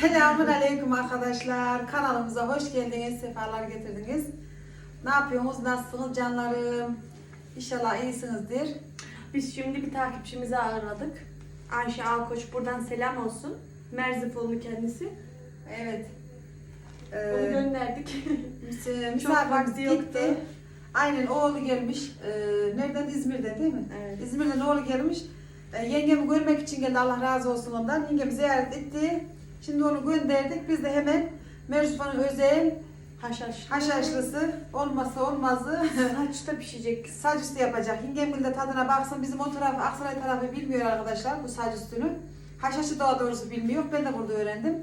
Selamun Aleyküm arkadaşlar. Kanalımıza hoş geldiniz, sefalar getirdiniz. Ne yapıyorsunuz, nasılsınız canlarım? İnşallah iyisinizdir. Biz şimdi bir takipçimizi ağırladık. Ayşe Alkoç buradan selam olsun. Merzifonlu kendisi. Evet. Onu Ee, gönderdik. mis- Çok misafirimiz vakti yoktu. gitti. Aynen oğlu gelmiş. Ee, nereden? İzmir'den değil mi? Evet. İzmir'den oğlu gelmiş. Ee, yengemi görmek için geldi. Allah razı olsun ondan. Yengemi ziyaret etti. Şimdi onu gönderdik. Biz de hemen Merzufan'ın özel Haşhaş. haşhaşlısı olmazsa olmazı Saçta pişecek. saç üstü yapacak. Yengem de tadına baksın. Bizim o taraf Aksaray tarafı bilmiyor arkadaşlar bu saç üstünü. Haşhaşı daha doğrusu bilmiyor. Ben de burada öğrendim.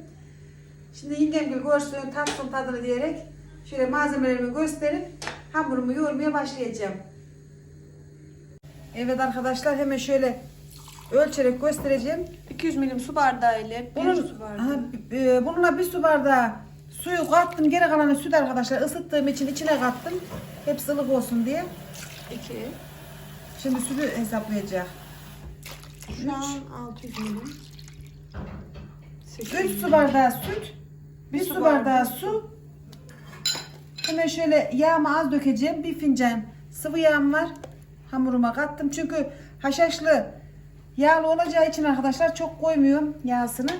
Şimdi yengem gibi görsün, tatsın tadını diyerek şöyle malzemelerimi gösterip hamurumu yoğurmaya başlayacağım. Evet arkadaşlar hemen şöyle ölçerek göstereceğim. 200 milim su bardağı ile bir Bunun, su bardağı. ha, e, bununla bir su bardağı suyu kattım. Geri kalanı süt arkadaşlar ısıttığım için içine kattım. Hepsi ılık olsun diye. 2. Şimdi sütü hesaplayacak. Şu an 600 milim. 3 su bardağı süt, 1 Bir su bardağı su. Hemen şöyle yağımı az dökeceğim. Bir fincan sıvı yağım var. Hamuruma kattım. Çünkü haşhaşlı yağlı olacağı için arkadaşlar çok koymuyorum yağsını.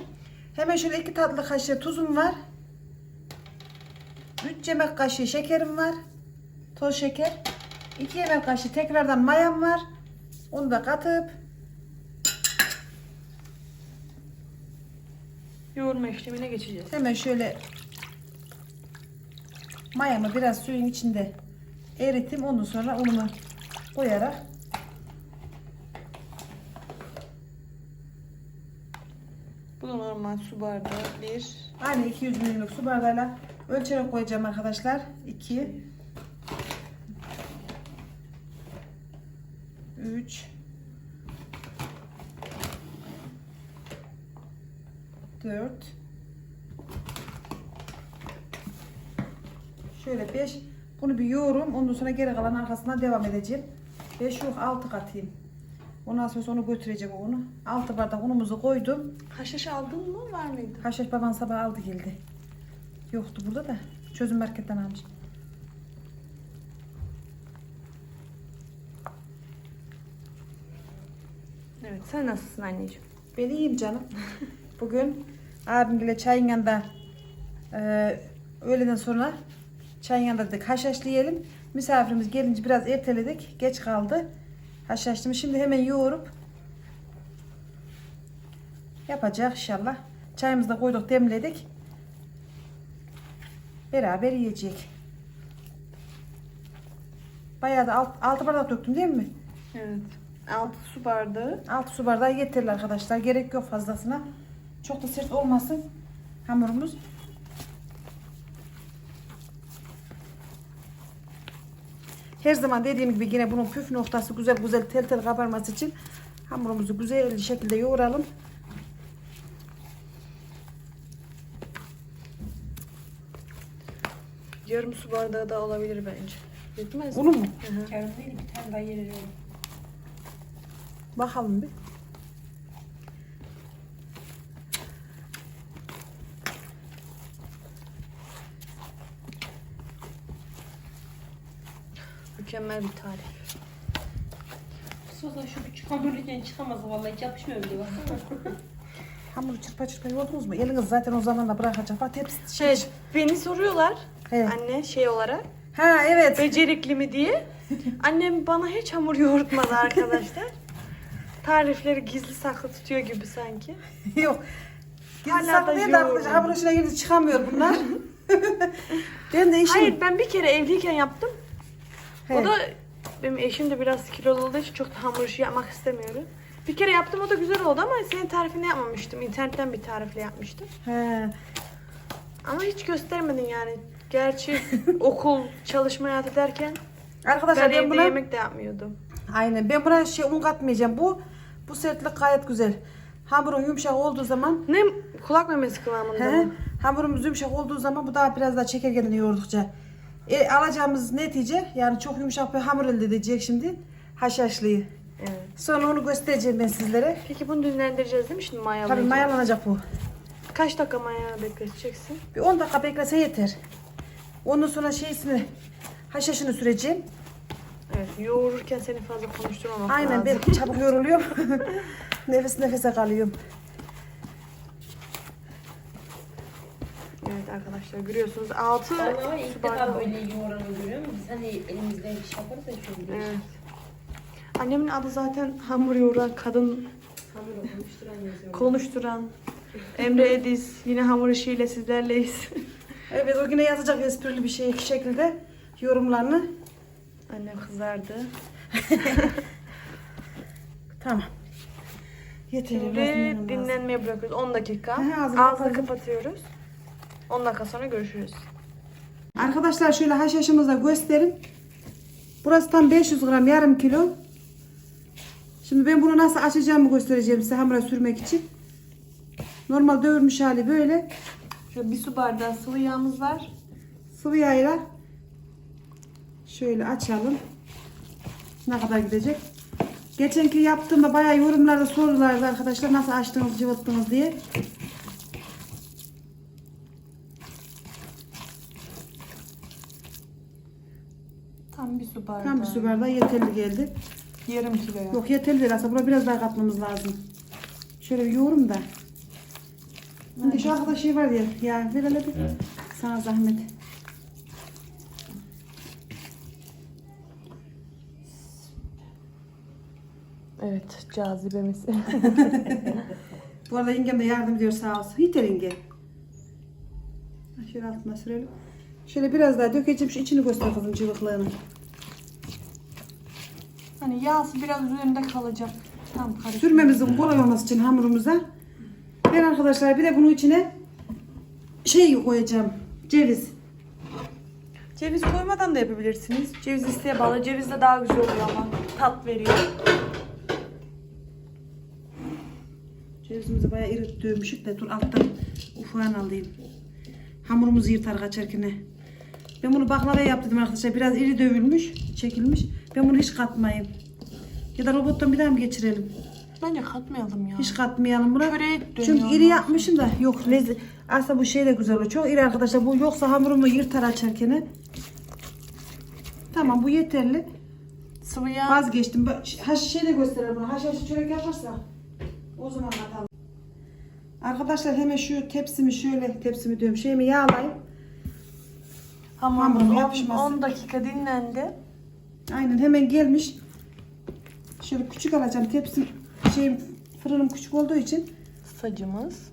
Hemen şöyle 2 tatlı kaşığı tuzum var. 3 yemek kaşığı şekerim var. Toz şeker. 2 yemek kaşığı tekrardan mayam var. Onu da katıp Yoğurma işlemine geçeceğiz. Hemen şöyle mayamı biraz suyun içinde erittim. Ondan sonra unumu koyarak Bu normal su bardağı 1. aynı 200 milimlik su bardağıyla ölçerek koyacağım arkadaşlar. 2 3 4 Şöyle 5 bunu bir yoğurum. Ondan sonra geri kalan arkasından devam edeceğim. 5 yok 6 katayım. Ondan sonra onu götüreceğim onu. 6 bardak unumuzu koydum. Haşhaş aldın mı? Var mıydı? Haşhaş baban sabah aldı geldi. Yoktu burada da. Çözüm marketten almış. Evet. Sen nasılsın anneciğim? Ben iyiyim canım. Bugün abimle çayın yanında e, öğleden sonra çayın yanında dedik haşhaşlı yiyelim. Misafirimiz gelince biraz erteledik. Geç kaldı. Haşhaşlımı şimdi hemen yoğurup yapacak inşallah. Çayımızı da koyduk demledik. Beraber yiyecek. Bayağı da alt, altı bardak döktüm değil mi? Evet. 6 su bardağı. 6 su bardağı yeterli arkadaşlar. Gerek yok fazlasına. Çok da sert olmasın hamurumuz. Her zaman dediğim gibi yine bunun püf noktası güzel güzel tel tel kabarması için hamurumuzu güzel bir şekilde yoğuralım. Yarım su bardağı da olabilir bence. Yetmez mi? Bunu mu? Hı hı. Yarım değil bir tane daha yer veriyorum. Bakalım bir. Mükemmel bir tarif. Sosa şu küçük hamurluyken çıkamaz vallahi hiç yapışmıyor bile bak. Hamuru çırpa çırpa yoğurdunuz mu? Eliniz zaten o zaman da bırakacak. Bak tepsi şey. Şey, beni soruyorlar He. anne şey olarak Ha evet. becerikli mi diye. Annem bana hiç hamur yoğurtmadı arkadaşlar. Tarifleri gizli saklı tutuyor gibi sanki. Yok. Hala Gizli da saklı değil de arkadaşlar yoğurum. hamur içine girdi çıkamıyor bunlar. ben de işim. Hayır ben bir kere evliyken yaptım. He. O da benim eşim de biraz kilolu olduğu için çok da hamur işi yapmak istemiyorum. Bir kere yaptım o da güzel oldu ama senin tarifini yapmamıştım. İnternetten bir tarifle yapmıştım. He. Ama hiç göstermedin yani. Gerçi okul, çalışma hayatı derken Arkadaşlar ben ben, evde buna yemek de yapmıyordum. aynen ben buna şey un katmayacağım. Bu bu sertlik gayet güzel. Hamurun yumuşak olduğu zaman Ne kulak memesi kıvamında he, hamurumuz yumuşak olduğu zaman bu daha biraz daha çeker yoğurdukça. E, alacağımız netice yani çok yumuşak bir hamur elde edecek şimdi haşhaşlıyı. Evet. Sonra onu göstereceğim ben sizlere. Peki bunu dinlendireceğiz değil mi şimdi Tabii mayalayacağız? mayalanacak bu. Kaç dakika mayaya bekleteceksin? Bir 10 dakika beklese yeter. Ondan sonra şeysini haşhaşını süreceğim. Evet yoğururken seni fazla konuşturmamak Aynen lazım. ben çabuk yoruluyorum. Nefes nefese kalıyorum. Evet arkadaşlar görüyorsunuz altı Ama ilk defa böyle yoğuranı görüyorum. Biz hani elimizde bir şey yaparız da şöyle. Evet. Annemin adı zaten hamur yoğuran kadın Hamur olmuştur annesi. konuşturan Emre Ediz yine hamur işiyle sizlerleyiz. Evet o güne yazacak esprili bir şey şekilde yorumlarını. Annem kızardı. Tamam. Yeter. Şimdi dinlenmeye bırakıyoruz 10 dakika. Hı, ağzını Ağzını kapatalım. kapatıyoruz. 10 dakika sonra görüşürüz. Arkadaşlar şöyle haşhaşımızı da gösterin. Burası tam 500 gram yarım kilo. Şimdi ben bunu nasıl açacağımı göstereceğim size hamura sürmek için. Normal dövülmüş hali böyle. Şöyle bir su bardağı sıvı yağımız var. Sıvı yağıyla şöyle açalım. Ne kadar gidecek? Geçenki yaptığımda bayağı yorumlarda sorulardı arkadaşlar nasıl açtınız cıvıttınız diye. Tam bir su bardağı. Tam bir su bardağı yeterli geldi. Yarım kilo. Yok yeterli değil aslında. Buna biraz daha katmamız lazım. Şöyle bir yoğurum da. Şimdi şu arkada şey var ya. Ya ver hele bir. Sana zahmet. Evet cazibemiz. Bu arada yengem de yardım ediyor sağ olsun. Yeter yenge. Şöyle altına sürelim. Şöyle biraz daha dökeceğim. Şu içini göster kızım cıvıklığını. Yağsı biraz üzerinde kalacak. Tam karışık. Sürmemizin kolay olması için hamurumuza. Ben arkadaşlar bir de bunun içine şey koyacağım. Ceviz. Ceviz koymadan da yapabilirsiniz. Ceviz isteğe bağlı. Ceviz de daha güzel oluyor ama tat veriyor. Cevizimizi bayağı iri dövmüşük de dur alttan ufağını alayım. Hamurumuzu yırtar kaçarken. Ben bunu baklava yaptım arkadaşlar. Biraz iri dövülmüş, çekilmiş. Ben bunu hiç katmayayım. Ya da robottan bir daha mı geçirelim? Bence katmayalım ya. Hiç katmayalım buna. Çünkü dönüyor iri ondan yapmışım da yok lezzet. Aslında bu şey de güzel oluyor. Çok iri arkadaşlar. Bu yoksa hamurumu yırtar açarken. Tamam bu yeterli. Sıvı yağ. Vazgeçtim. Bö- Ha şey de gösterelim bunu. Haşhaşı çörek yaparsa o zaman katalım. Arkadaşlar hemen şu tepsimi şöyle tepsimi diyorum şeyimi yağlayayım. Hamurumuz Hamurum 10, yapışmasın. 10 dakika dinlendi. Aynen hemen gelmiş. Şöyle küçük alacağım tepsim şeyim fırınım küçük olduğu için Sacımız.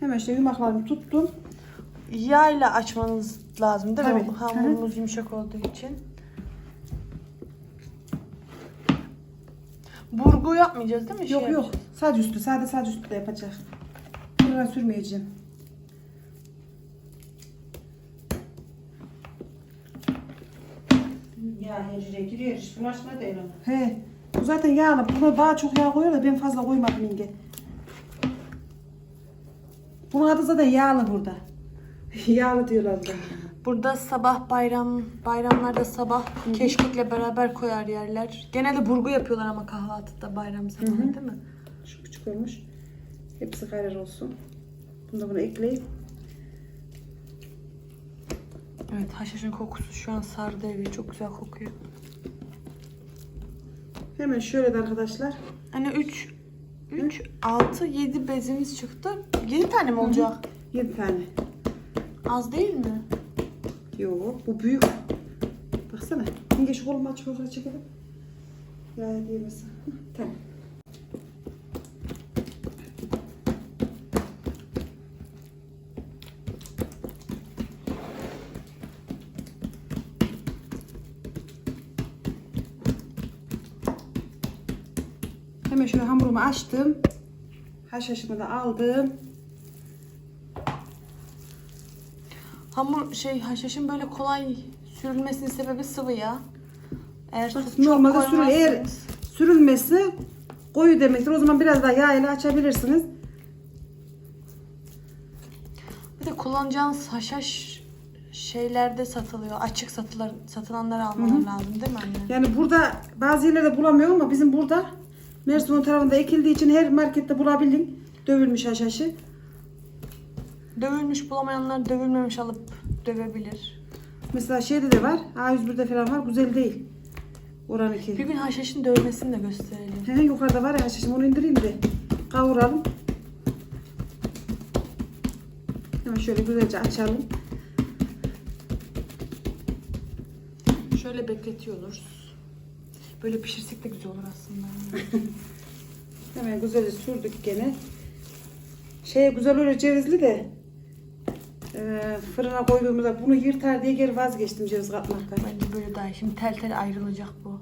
hemen işte yumaklarımı tuttum. Yağ ile açmanız lazım değil mi? Tabii. Hamurumuz yumuşak olduğu için. Burgu yapmayacağız değil mi? Yok Şey yok yapacağız. sadece üstü sadece sadece üstü de yapacak. Fırına sürmeyeceğim. Ya hecire giriyor. Hiç bulaşma değil ona. He. Bu zaten yağlı. Buna daha çok yağ koyuyor da ben fazla koymadım yenge. Bunun adı zaten yağlı burada. yağlı diyorlar burada. Burada sabah bayram bayramlarda sabah keşkekle beraber koyar yerler. Genelde burgu yapıyorlar ama kahvaltıda bayram zamanı değil mi? Şu küçük olmuş. Hepsi karar olsun. Bunu da buna ekleyip. Evet haşhaşın kokusu şu an sardı evi çok güzel kokuyor. Hemen şöyle de arkadaşlar. Hani 3 3 6 7 bezimiz çıktı. 7 tane mi olacak? 7 tane. Az değil mi? Yok bu büyük. Baksana. Yenge şu kolumu aç yukarı çekelim. Ya. Hı, Tamam. Hamurumu açtım. Haşhaşımı da aldım. Hamur şey haşhaşın böyle kolay sürülmesinin sebebi sıvı yağ. Eğer çok, normalde sürül eğer sürülmesi koyu demektir. O zaman biraz daha yağ ile açabilirsiniz. Bir de kullanacağınız haşhaş şeylerde satılıyor. Açık satılar, satılanları alman lazım değil mi anne? Yani burada bazı yerlerde bulamıyorum ama bizim burada Mersin tarafında ekildiği için her markette bulabilin dövülmüş haşhaşı. Dövülmüş bulamayanlar dövülmemiş alıp dövebilir. Mesela şeyde de var. A101'de falan var. Güzel değil. Oranınki. Bir gün haşhaşın dövmesini de gösterelim. He, yukarıda var ya şişim onu indireyim de kavuralım. Hemen şöyle güzelce açalım. Şöyle bekletiyoruz. Böyle pişirsek de güzel olur aslında. Hemen güzelce sürdük gene. Şeye güzel oluyor cevizli de e, fırına koyduğumuzda bunu yırtar diye geri vazgeçtim ceviz katmaktan. Bence böyle daha. Şimdi tel tel ayrılacak bu.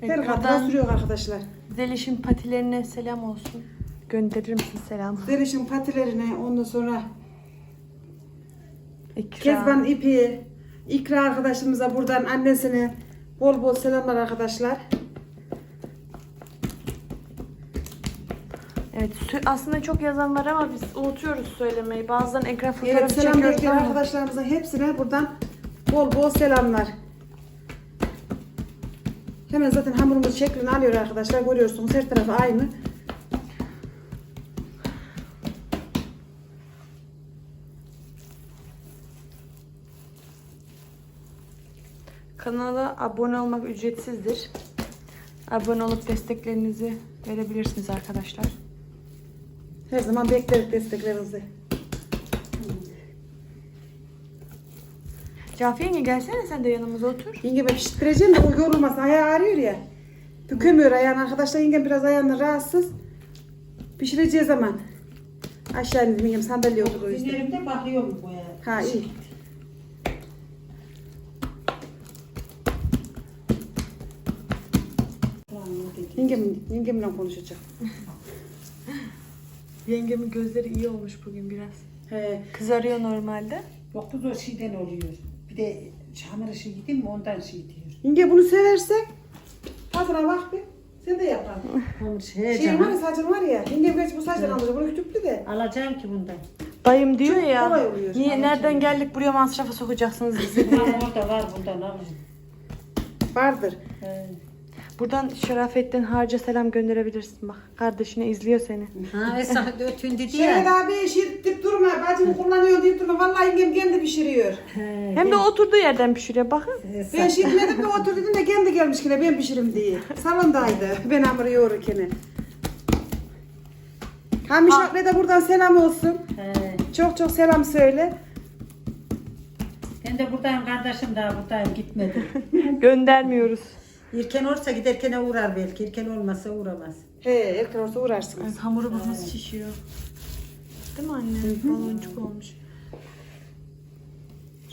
Her katına sürüyor arkadaşlar. Zeliş'in patilerine selam olsun. Gönderir misin selam? Derişin patilerine ondan sonra İkram. Kezban ipi, İkra arkadaşımıza buradan annesine bol bol selamlar arkadaşlar. Evet sü- aslında çok yazan var ama biz unutuyoruz söylemeyi. Bazen ekran Evet, fotoğrafı selam çekiyoruz bekleyen ama arkadaşlarımıza hepsine buradan bol bol selamlar. Hemen zaten hamurumuz şeklini alıyor arkadaşlar. Görüyorsunuz her tarafı aynı. Kanala abone olmak ücretsizdir. Abone olup desteklerinizi verebilirsiniz arkadaşlar. Her zaman bekleriz desteklerinizi. Cafiye yenge gelsene sen de yanımıza otur. Yengeme pişireceğim de o yorulmasın. Ayağı ağrıyor ya. Bükemiyor ayağını arkadaşlar. Yengem biraz ayağını rahatsız. Pişireceği zaman. Aşağı indim yengem sandalye otur o yüzden. Üzerimde bakıyorum boya. Ha iyi. Yengem, yengemle konuşacağım. Yengemin gözleri iyi olmuş bugün biraz. He. Kızarıyor normalde. Yok kız o şeyden oluyor. Bir de hamur işi gideyim mi ondan şey diyor. Yenge bunu seversen tadına bak bir. Sen de yapalım. Hamur şey Şey var ya saçın var ya. Yengem geç bu saçtan alacak. Bunu kütüklü de. Alacağım ki bundan. Dayım diyor Çok kolay ya. oluyor. Niye nereden geldik buraya masrafa sokacaksınız bizi. Var orada var bundan alın. Vardır. He. Buradan Şerafettin Harca selam gönderebilirsin bak. Kardeşine izliyor seni. Ha Esra ötün dedi Şöyle ya. abi deyip durma. Bacım kullanıyor deyip durma. Vallahi yengem kendi pişiriyor. He, Hem de oturduğu yerden pişiriyor bakın. Esra. Ben dedim de otur dedim de kendi gelmiş yine ben pişirim diye. Salondaydı. Ben hamuru yoğururken. Hamiş Ha. Akre de buradan selam olsun. He. Çok çok selam söyle. Ben de buradayım kardeşim daha buradayım gitmedi. Göndermiyoruz. İrken olursa giderken uğrar belki. İrken olmazsa uğramaz. He erken olsa uğrarsınız. Evet, hamuru bak nasıl şişiyor. Değil mi anne? Baloncuk olmuş.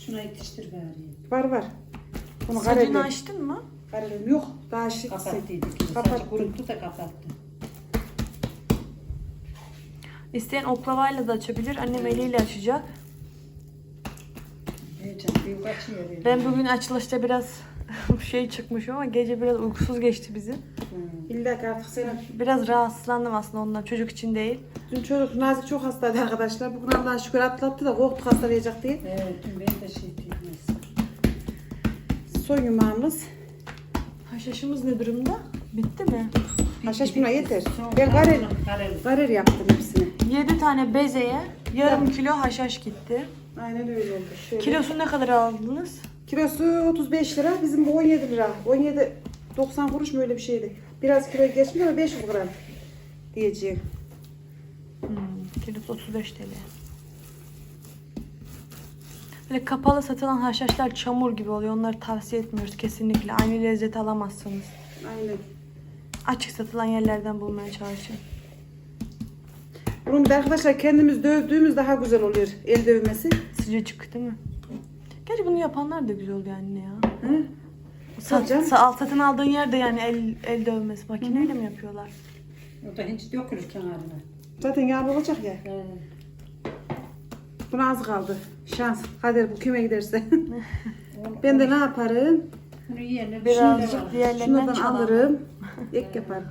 Şuna yetiştir bari. Var var. Bunu Sacını açtın mı? Kararlı. Yok daha şık. Kapattıydık. Kapattı. Kapattı. Kuruttu da kapattı. İsteyen oklavayla da açabilir. Annem eliyle açacak. Heyecan. Bir kaçıyor. öyle. Ben bugün açılışta biraz şey çıkmış ama gece biraz uykusuz geçti bizim. Hı. İlla ki artık senin. Biraz rahatsızlandım aslında ondan. Çocuk için değil. Dün çocuk Nazik çok hastaydı arkadaşlar. Bugün Allah'a şükür atlattı da korktuk hastalayacak diye. Evet, dün ben de şey diyeyim. Son yumağımız. Haşhaşımız ne durumda? Bitti mi? Haşhaş buna yeter. Son- Ben Garer. garer yaptım hepsini. 7 tane bezeye yarım kilo haşhaş gitti. Aynen öyle oldu. Şöyle. Kilosu ne kadar aldınız? Kilosu 35 lira. Bizim bu 17 lira. 17 90 kuruş mu öyle bir şeydi. Biraz kilo geçmiş ama 500 gram diyeceğim. Hmm, kilosu 35 TL. Böyle kapalı satılan haşhaşlar çamur gibi oluyor. Onları tavsiye etmiyoruz kesinlikle. Aynı lezzeti alamazsınız. Aynen. Açık satılan yerlerden bulmaya çalışın. Bunu bir de arkadaşlar kendimiz dövdüğümüz daha güzel oluyor el dövmesi. Sıcacık değil mi? Gerçi bunu yapanlar da güzel oluyor anne ya. Hı? Sat, sa- alt satın aldığın yerde yani el, el dövmesi makineyle mi yapıyorlar? O da hiç dökülür kenarına. Zaten yağlı olacak ya. He. Buna az kaldı. Şans. Kader bu kime giderse. ben de ne yaparım? Bunu yiyenler Birazcık diğerlerinden Şunlardan çalalım. alırım. Ek yaparım.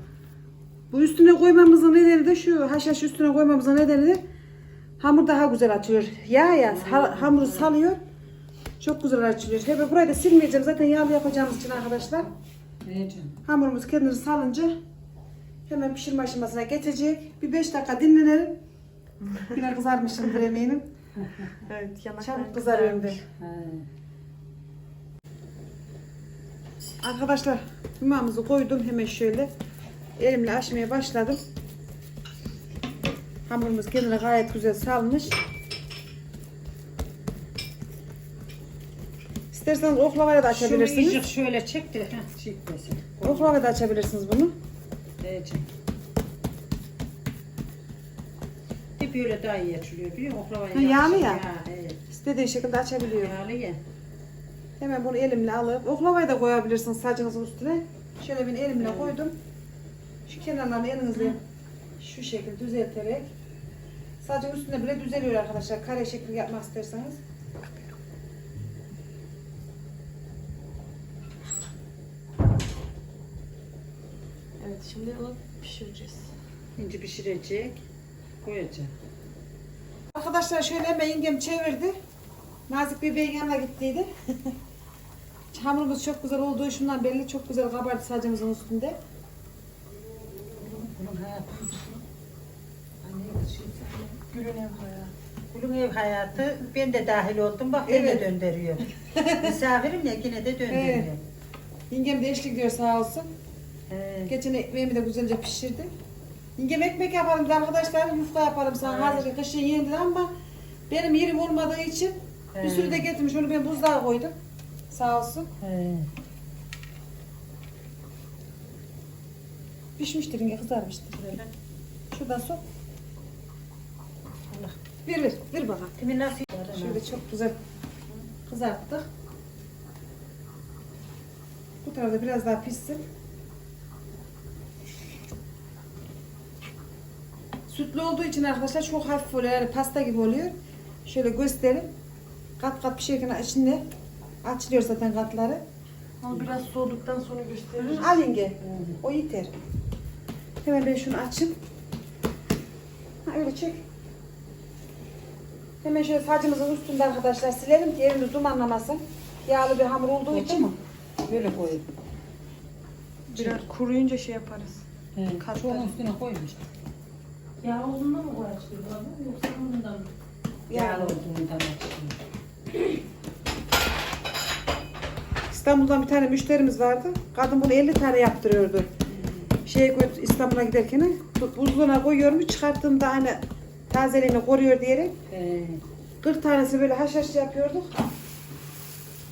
Bu üstüne koymamızın nedeni de şu. Haşhaş üstüne koymamızın nedeni de hamur daha güzel açılıyor. Yağ ya ha- hamuru salıyor. Çok güzel açılıyor. Hep burayı da silmeyeceğim. Zaten yağlı yapacağımız için arkadaşlar. Heyecan. Hamurumuz kendini salınca Hemen pişirme aşamasına geçecek. Bir 5 dakika dinlenelim. Yine kızarmışımdır eminim. Evet yanaklar Çabuk. Ha. Arkadaşlar yumağımızı koydum hemen şöyle. Elimle açmaya başladım. Hamurumuz kendine gayet güzel salmış. İsterseniz oklavayla da Şunu açabilirsiniz. iyice şöyle çek de heh, çekmesin. Oklavayla da açabilirsiniz bunu. Evet. Bir böyle daha iyi açılıyor biliyor musun? Oklavaya Ha, yağlı ya. Ya, evet. İstediği şekilde açabiliyor. Yağlı ya. Hemen bunu elimle alıp oklavayı da koyabilirsiniz sacınızın üstüne. Şöyle ben elimle Evet. koydum. Şu kenarlarını elinizle şu şekilde düzelterek sacın üstüne bile düzeliyor arkadaşlar. Kare şekli yapmak isterseniz. Şimdi onu pişireceğiz. İnce pişirecek. Koyacak. Arkadaşlar şöyle hemen yengem çevirdi. Nazik bebeğin yanına gittiydi. Hamurumuz çok güzel olduğu şundan belli. Çok güzel kabardı sacımızın üstünde. Bunun hayatı. Şey Gülün ev hayatı. Kulun ev hayatı ben de dahil oldum bak Evet. beni de döndürüyor. Misafirim ya yine de döndürüyor. Evet. Yengem de eşlik diyor sağ olsun. He. Geçen ekmeğimi de güzelce pişirdi. Yengem ekmek yaparım da arkadaşlar yufka yaparım sana Evet. hazır kışın yendir ama benim yerim olmadığı için bir Evet. sürü de getirmiş onu ben buzluğa koydum. Sağ olsun. He. Pişmiştir yenge kızarmıştır. Şuradan sok. Allah. Bir ver, ver bana. Kimi nasıl Şöyle çok güzel kızarttık. Bu tarafta biraz daha pişsin. Sütlü olduğu için arkadaşlar çok hafif oluyor. Yani pasta gibi oluyor. Şöyle göstereyim. Kat kat pişerken içinde açılıyor zaten katları. Ama biraz soğuduktan sonra gösteririz. Al yenge. O yeter. Hemen ben şunu açayım. Ha, öyle çek. Hemen şöyle sacımızın üstünde arkadaşlar silelim ki elimiz dumanlamasın. Yağlı bir hamur olduğu Oldu için. mu? Böyle koyayım. Biraz kuruyunca şey yaparız. He. Onun üstüne koymuş. Ya olduğundan mı koyacaksın abi yoksa bundan mı? Yağlı olduğundan. İstanbul'dan bir tane müşterimiz vardı. Kadın bunu 50 tane yaptırıyordu. Şeye götür, İstanbul'a giderken bu- buzluğuna koyuyormuş. Çıkarttığında hani tazeliğini koruyor diyerek He. 40 tanesi böyle haşhaş yapıyorduk.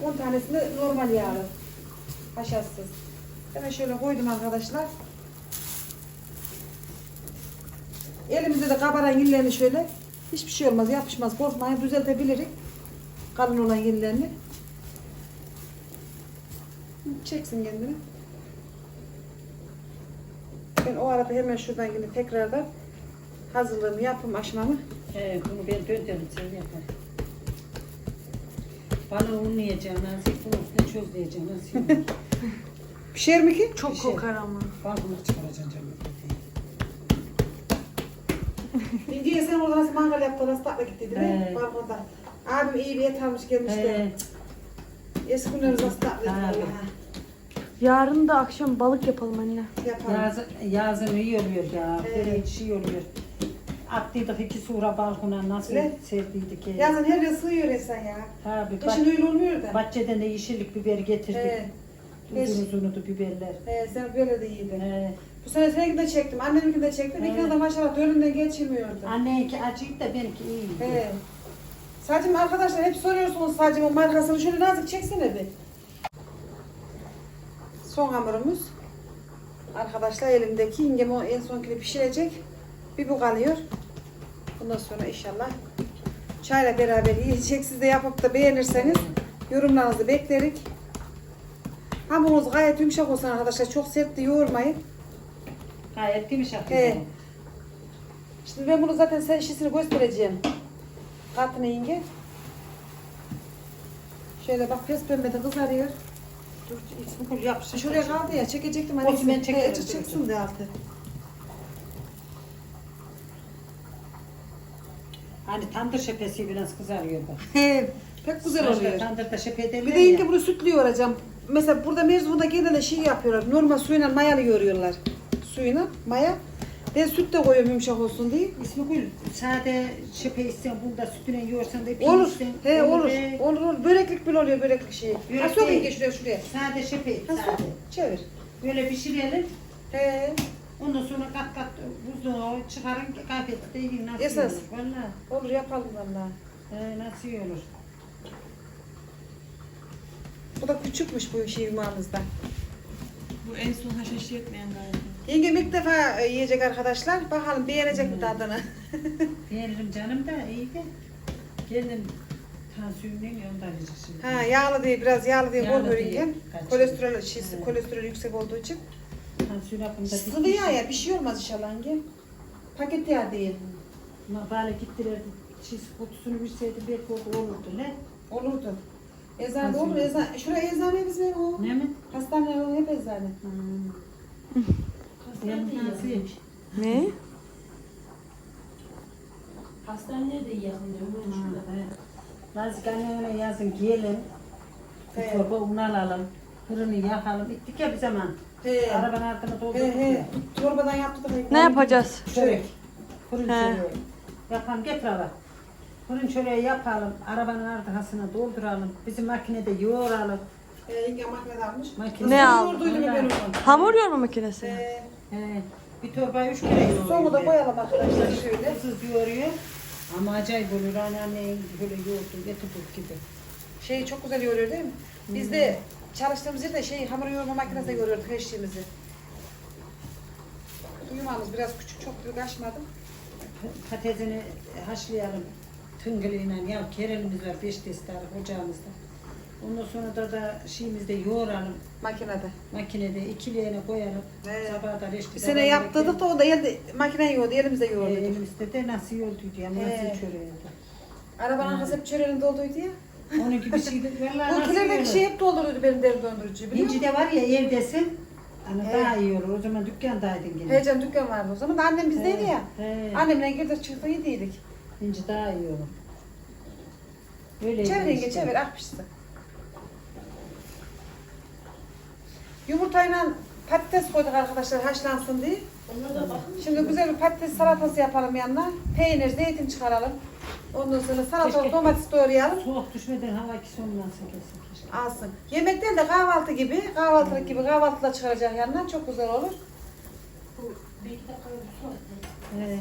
10 tanesi de normal yağlı. Haşhaşsız. Hemen şöyle koydum arkadaşlar. Elimizde de kabaran yillerini şöyle. Hiçbir şey olmaz, yapışmaz, korkmayın. Düzeltebiliriz. Kalın olan yillerini. Çeksin kendini. Ben o arada hemen şuradan yine tekrardan hazırlığımı yapayım aşmamı. He, bunu ben döndürürüm sen yapar. Bana unlayacağım nazik bunun üstüne çözleyeceğim nasıl Pişer mi ki? Çok Bir şey. kokar ama. Balkona çıkaracaksın canım. İnciye sen orada nasıl mangal yaptın, nasıl tatlı gitti değil mi? Evet. Balkonda. Abim iyi bir et almış gelmişti. He. Eski günlerimiz nasıl tatlı Ha, evet. Yarın da akşam balık yapalım anne. Yapalım. Yazın, yazın iyi oluyor ya. Evet. Böyle şey oluyor. Attıydık iki sura balkona nasıl Ne? sevdiydik ya. Yazın her yıl sığıyor insan ya. Tabii. Kışın öyle olmuyor da. Bahçeden de yeşillik biber getirdik. He. Uzun uzunudu biberler. He, sen böyle de iyiydin. He. Bu sene seninkini de çektim, anneminkini de çektim. Evet. İkiniz de maşallah önünden geçilmiyordu. Annenki acıydı da benimki iyiydi. He. Sacım arkadaşlar hep soruyorsunuz sacımın markasını. Şöyle nazik çeksene bir. Son hamurumuz. Arkadaşlar elimdeki yengem o en sonkini pişirecek. Bir bu kalıyor. Bundan sonra inşallah çayla beraber yiyecek. Siz de yapıp da beğenirseniz yorumlarınızı beklerik. Hamurumuz gayet yumuşak olsun arkadaşlar. Çok sert de yoğurmayın. Gayet yumuşak. He. Şimdi ben bunu zaten sen şişini göstereceğim. Katına yenge. Şöyle bak pes pembe de kızarıyor. Dur, içini kul yapışır. Şuraya kaldı ya çekecektim. Hani Olsun, ben çekerim, He, çık- çekerim. çıksın de altı. Hani tandır şepesi biraz kızarıyor bak. He, pek güzel oluyor. Tandırda şepe ederler Bir de yenge bunu sütlü yoğuracağım. Mesela burada Merzbun'da gene de şey yapıyorlar. Normal suyla mayalı yoğuruyorlar. Suyunu maya. Ben süt de koyuyorum yumuşak olsun diye. İsmi Gül. Sade şepe isteyen bunda sütüne yoğursan da Olur. pişirsen. He olur. be. Olur olur. Böreklik bile oluyor böreklik şey. Börek Ha sok değil. yenge şuraya şuraya. Sade şepe. Ha sok. Sade. Çevir. Böyle pişirelim. He. Ondan sonra kat kat buzluğa çıkarın kahvede yiyin nasıl Esas. olur. Valla. Olur yapalım valla. He, nasıl iyi olur. Bu da küçükmüş bu şey yumağımızda. Bu en son haşhaşı yetmeyen galiba. Yengem ilk defa e, yiyecek arkadaşlar. Bakalım beğenecek mi tadını? Beğenirim canım da iyi de. Kendim ondan yiyeceksin. ha yağlı değil biraz yağlı Yağlı bol kaç- Kolesterol şeysi, Evet. kolesterol yüksek olduğu için. Tansiyon hakkında Sıvı yağ ya bir şey olmaz inşallah yengem. Paket yağ değil. Bana gittiler çiz kutusunu bilseydim belki o da olurdu ne? Olurdu. Eczane Nasıl olur. olur? Eczane, şuraya eczane bizim o. Ne mi? Hastane hep eczane. Hmm. Ne? Hastaneye de yakın şurada. Nazik anneme yazın gelin. Bir He. torba un alalım. Fırını yakalım. İttik ya bir zaman. He. Arabanın altına He doldurduk he. ya. Torbadan yaptık. Ne yapacağız? Çörek. Fırın He. çöreği. Yapalım getir ara. Fırın çöreği yapalım. Arabanın arkasına dolduralım. Bizim makinede yoğuralım. Ee, yengem makinede almış. Makine- Ne aldın? yoğurduydum ben onu? Hamur yoğurma makinesi. Ee, Bir torba üç kere yoğuruyor. Sonu da ben. koyalım arkadaşlar şöyle. Kızız yoğuruyor. Ama acayip olur. Anneannem böyle yoğurdu. Getirdik gibi. Şeyi çok güzel yoğuruyor değil mi? Biz de çalıştığımız yerde şey hamur yoğurma makinesinde yoğuruyorduk her şeyimizi. Duyumamız biraz küçük çok büyük. Patatesini haşlayalım. Tıngılıyla ya kerelimiz var. Beş testi ocağımızda. Ondan sonra da da şeyimizde yoğuralım. Makinede. Makinede ikiliğine koyalım. He. Sabaha da reçete. Bir sene yaptırdık da o da elde makine yoğurdu, elimizde yoğurduk. elimizde de nasıl yoğurduydu ya. Nasıl çöreğiydi. Arabanın arkası hep çöreğinin dolduydu ya. Onun gibi şeydi. Vallahi Bu nasıl kilerdeki şey hep doldururdu benim derin dondurucu biliyor musun? İnci de var ya evdesin. Hani He. daha iyi olur. O zaman dükkandaydın gene. Heyecan dükkan vardı o zaman da annem bizdeydi ya. He. Annemle girdik çıktık yediydik. İnci daha iyi olur. Öyle Çevir yenge çevir ah pişsin. Yumurtayla patates koyduk arkadaşlar haşlansın diye. Onlara da bakın. Şimdi güzel bir patates salatası yapalım yanına. Peynir, zeytin çıkaralım. Ondan sonra salatalık, Keşke- domates doğrayalım. Soğuk düşmeden hava iki sonlansın kesin keşke. Alsın. Yemek değil de kahvaltı gibi, kahvaltılık gibi kahvaltıda çıkaracak yanına çok güzel olur. Bu bir iki dakika su atayım. He.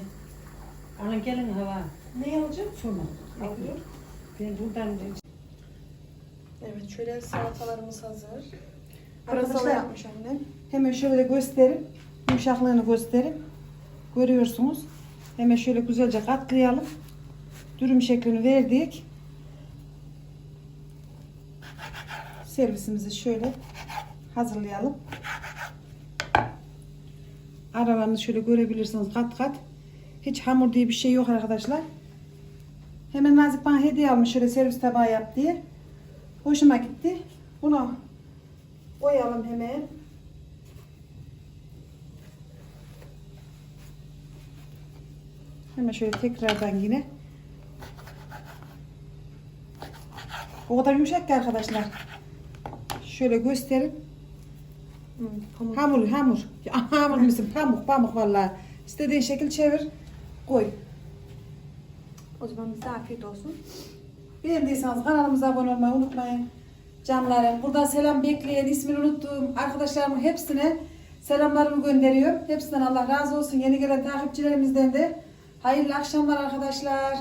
Alın gelin hava. Ne alacağım? Sonu. Alıyorum. Ben buradan Evet şöyle salatalarımız hazır. Pırasalı Arkadaşlar yapmış annem. Hemen şöyle gösterip, yumuşaklığını gösterip görüyorsunuz. Hemen şöyle güzelce katlayalım. Dürüm şeklini verdik. Servisimizi şöyle hazırlayalım. Aralarını şöyle görebilirsiniz kat kat. Hiç hamur diye bir şey yok arkadaşlar. Hemen Nazik bana hediye almış şöyle servis tabağı yap diye. Hoşuma gitti. Bunu koyalım hemen. Hemen şöyle tekrardan yine. O kadar yumuşak ki arkadaşlar. Şöyle göstereyim. Pamuk. Hamur, hamur. Ya, hamur musun? Pamuk, pamuk vallahi. İstediğin şekil çevir, koy. O zaman bize afiyet olsun. Beğendiyseniz kanalımıza abone olmayı unutmayın. Canlarım. Buradan selam bekleyen, ismini unuttuğum arkadaşlarımın hepsine selamlarımı gönderiyorum. Hepsinden Allah razı olsun. Yeni gelen takipçilerimizden de hayırlı akşamlar arkadaşlar.